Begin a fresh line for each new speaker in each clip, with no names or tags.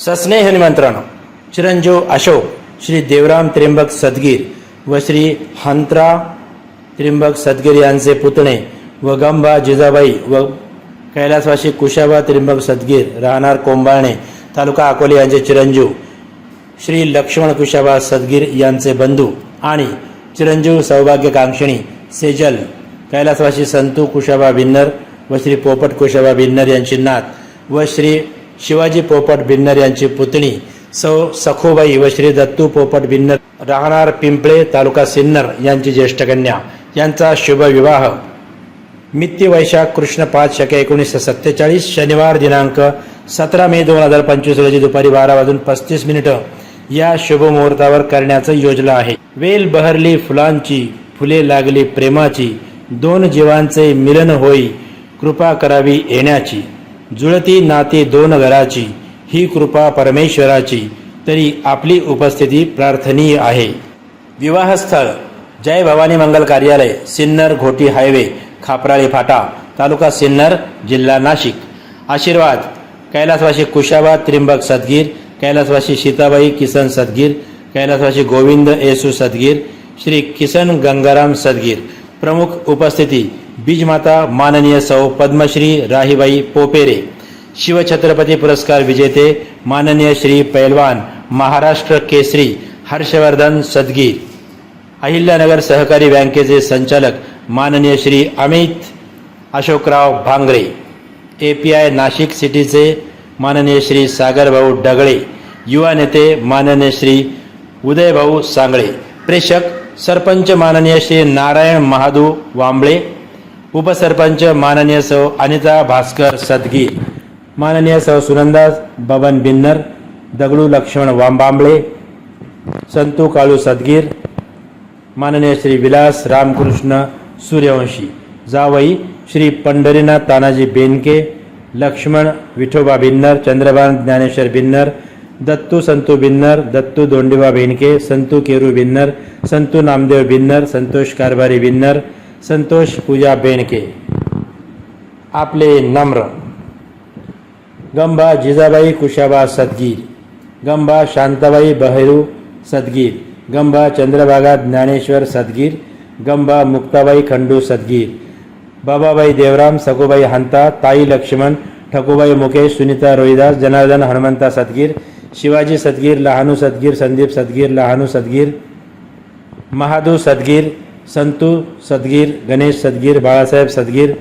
सस्नेह निमंत्रण चिरंजीव अशोक श्री देवराम त्र्यंबक सदगीर व श्री हंत्रा त्र्यंबक सदगीर यांचे पुतणे व गंबा जिजाबाई व कैलासवासी कुशाबा त्र्यंबक सदगीर राहणार कोंबाळणे तालुका अकोले यांचे चिरंजीव श्री लक्ष्मण कुशाबा सदगीर यांचे बंधू आणि चिरंजीव सौभाग्यकांक्षिणी सेजल कैलासवासी संतू कुशाबा भिन्नर व श्री पोपट कुशाबा भिन्नर यांची नात व श्री शिवाजी पोपट भिन्नर यांची पुतणी सौ सखोबाई व श्री दत्तू पोपट भिन्नर राहणार पिंपळे तालुका सिन्नर यांची ज्येष्ठ कन्या. यांचा शुभविवाह मित्य वैशाख कृष्ण पाच शके एकोणीसशे सत्तेचाळीस शनिवार दिनांक सतरा मे दोन हजार पंचवीस रोजी दुपारी बारा वाजून पस्तीस मिनिटं या शुभ मुहूर्तावर करण्याचं योजना आहे. वेल बहरली फुलांची फुले लागली प्रेमाची दोन जीवांचे मिलन होई कृपा करावी येण्याची. जुळती नाती दोन घराची ही कृपा परमेश्वराची तरी आपली उपस्थिती प्रार्थनीय आहे. विवाहस्थळ जय भवानी मंगल कार्यालय सिन्नर घोटी हायवे खापराळी फाटा तालुका सिन्नर जिल्हा नाशिक. आशीर्वाद कैलासवासी कुशाबा त्रिंबक सदगीर कैलासवासी सीताबाई किसन सदगीर कैलासवासी गोविंद येसू सदगीर श्री किसन गंगाराम सदगीर. प्रमुख उपस्थिती बीजमाता माननीय सौ पद्मश्री राहीबाई पोपेरे शिवछत्रपती पुरस्कार विजेते माननीय श्री पैलवान महाराष्ट्र केसरी हर्षवर्धन सदगीर अहिल्यानगर सहकारी बँकेचे संचालक माननीय Shri Amit Ashokrao Bhangare A P I Nashik सिटीचे माननीय श्री सागरभाऊ डगळे युवा नेते माननीय श्री उदयभाऊ सांगळे प्रेषक सरपंच माननीय श्री नारायण महादू वांबळे उपसरपंच माननीय सौ अनिता भास्कर सदगी माननीय सौ सुनंदा बबन बिन्नर दगडू लक्ष्मण वांबांबळे संतू काळू सदगीर माननीय श्री विलास रामकृष्ण सूर्यवंशी जावई श्री पंढरीनाथ तानाजी बेनके लक्ष्मण विठोबा बिन्नर चंद्रभान ज्ञानेश्वर बिन्नर दत्तू संतू बिन्नर दत्तू दोंडीबा बेनके संतू केरू बिन्नर संतू नामदेव बिन्नर संतोष कारभारी बिन्नर संतोष पूजा बेणके आपले नम्र गंबा जिजाबाई कुशाबा सदगीर गंबा शांताबाई बहरू सदगीर गंबा चंद्रभागा ज्ञानेश्वर सदगीर गंबा मुक्ताबाई खंडू सदगीर बाबाबाई देवराम सकुबाई हंता ताई लक्ष्मण ठकूबाई मुकेश सुनीता रोहिदास जनार्दन हनुमंता सदगीर शिवाजी सदगीर लहानू सदगीर संदीप सदगीर लहानू सदगीर महादू सदगीर संतू, सदगीर, गणेश सदगीर बाला साहेब सदगीर,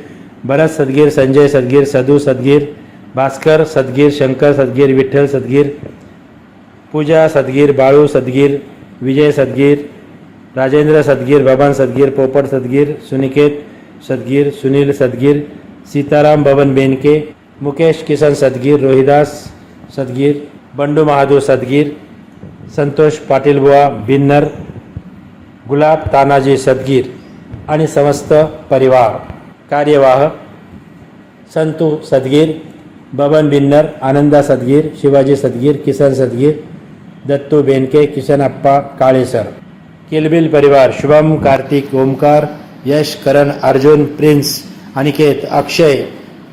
भरत सदगीर, संजय सदगीर, सदू सदगीर, भास्कर सदगीर, शंकर सदगीर, विठ्ठल सदगीर, पूजा सदगीर, बाळू सदगीर, विजय सदगीर, राजेंद्र सदगीर, बबन सदगीर, पोपट सदगीर, सुनिकेत सदगीर, सुनील सदगीर, सीताराम बबन बेनके, मुकेश किशन सदगीर, रोहिदास सदगीर, बंडू महादू सदगीर, संतोष पाटिल बुआ, बिन्नर गुलाब तानाजी सदगीर आणि समस्त परिवार. कार्यवाह. संतू सदगीर बबन बिन्नर आनंदा सदगीर शिवाजी सदगीर किसन सदगीर दत्तू बेनके किशन अप्पा काळेसर किलबिल परिवार शुभम कार्तिक ओमकार यश करण अर्जुन प्रिन्स अनिकेत अक्षय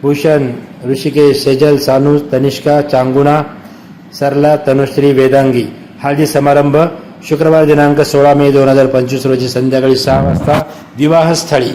भूषण ऋषिकेश सेजल सानू तनिष्का चांगुणा सरला तनुश्री वेदांगी. हळदी समारंभ शुक्रवार दिनांक सोळा मे दोन हजार पंचवीस रोजी संध्याकाळी सहा वाजता विवाहस्थळी.